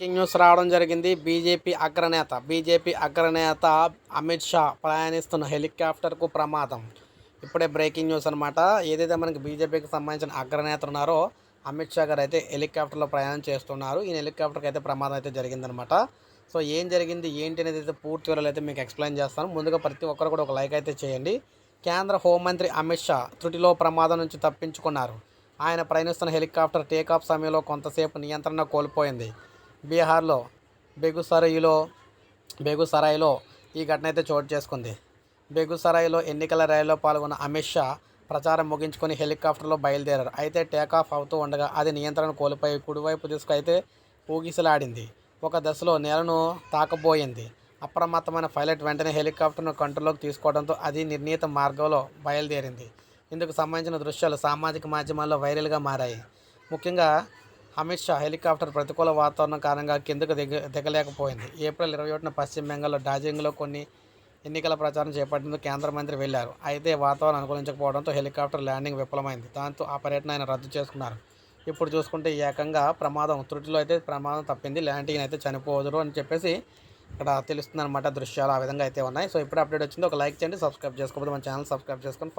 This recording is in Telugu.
బ్రేకింగ్ న్యూస్ రావడం జరిగింది. బీజేపీ అగ్రనేత బీజేపీ అగ్రనేత అమిత్ షా ప్రయాణిస్తున్న హెలికాప్టర్కు ప్రమాదం. ఇప్పుడే బ్రేకింగ్ న్యూస్ అనమాట ఏదైతే మనకి బీజేపీకి సంబంధించిన అగ్రనేత ఉన్నారో అమిత్ షా గారు అయితే హెలికాప్టర్లో ప్రయాణం చేస్తున్నారు. ఈ హెలికాప్టర్కి అయితే ప్రమాదం అయితే జరిగిందనమాట సో ఏం జరిగింది ఏంటి అనేది అయితే పూర్తి వివరాలు అయితే మీకు ఎక్స్ప్లెయిన్ చేస్తాను. ముందుగా ప్రతి ఒక్కరు కూడా ఒక లైక్ అయితే చేయండి. కేంద్ర హోంమంత్రి అమిత్ షా త్రుటిలో ప్రమాదం నుంచి తప్పించుకున్నారు. ఆయన ప్రయాణిస్తున్న హెలికాప్టర్ టేకాఫ్ సమయంలో కొంతసేపు నియంత్రణ కోల్పోయింది. బీహార్లో బెగుసరాయిలో బెగుసరాయిలో ఈ ఘటన అయితే చోటు చేసుకుంది. బెగుసరాయిలో ఎన్నికల ర్యాలీలో పాల్గొన్న అమిత్ షా ప్రచారం ముగించుకొని హెలికాప్టర్లో బయలుదేరారు. అయితే టేకాఫ్ అవుతూ ఉండగా అది నియంత్రణ కోల్పోయి కుడివైపు దిశకు అయితే ఊగిసలాడింది. ఒక దశలో నేలను తాకబోయింది. అప్రమత్తమైన పైలట్ వెంటనే హెలికాప్టర్ను కంట్రోల్లోకి తీసుకోవడంతో అది నిర్ణీత మార్గంలో బయలుదేరింది. ఇందుకు సంబంధించిన దృశ్యాలు సామాజిక మాధ్యమాల్లో వైరల్గా మారాయి. ముఖ్యంగా అమిత్ షా హెలికాప్టర్ ప్రతికూల వాతావరణం కారణంగా కిందకు దిగ దిగలేకపోయింది. ఏప్రిల్ ఇరవై ఒకటిన పశ్చిమ బెంగాల్లో డార్జిలింగ్లో కొన్ని ఎన్నికల ప్రచారం చేపట్టేందుకు కేంద్ర మంత్రి వెళ్ళారు. అయితే వాతావరణం అనుకూలించకపోవడంతో హెలికాప్టర్ ల్యాండింగ్ విఫలమైంది. దాంతో ఆ పర్యటన ఆయన రద్దు చేసుకున్నారు. ఇప్పుడు చూసుకుంటే ఏకంగా ప్రమాదం త్రుటిలో అయితే ప్రమాదం తప్పింది. ల్యాండింగ్ అయితే చనిపోదురు అని చెప్పేసి ఇక్కడ తెలుస్తుంది అనమాట దృశ్యాలు ఆ విధంగా అయితే ఉన్నాయి. సో ఇప్పుడు అప్డేట్ వచ్చింది. ఒక లైక్ చేయండి సబ్స్క్రైబ్ చేసుకోకపోతే మన ఛానల్ సబ్స్క్రైబ్ చేసుకొని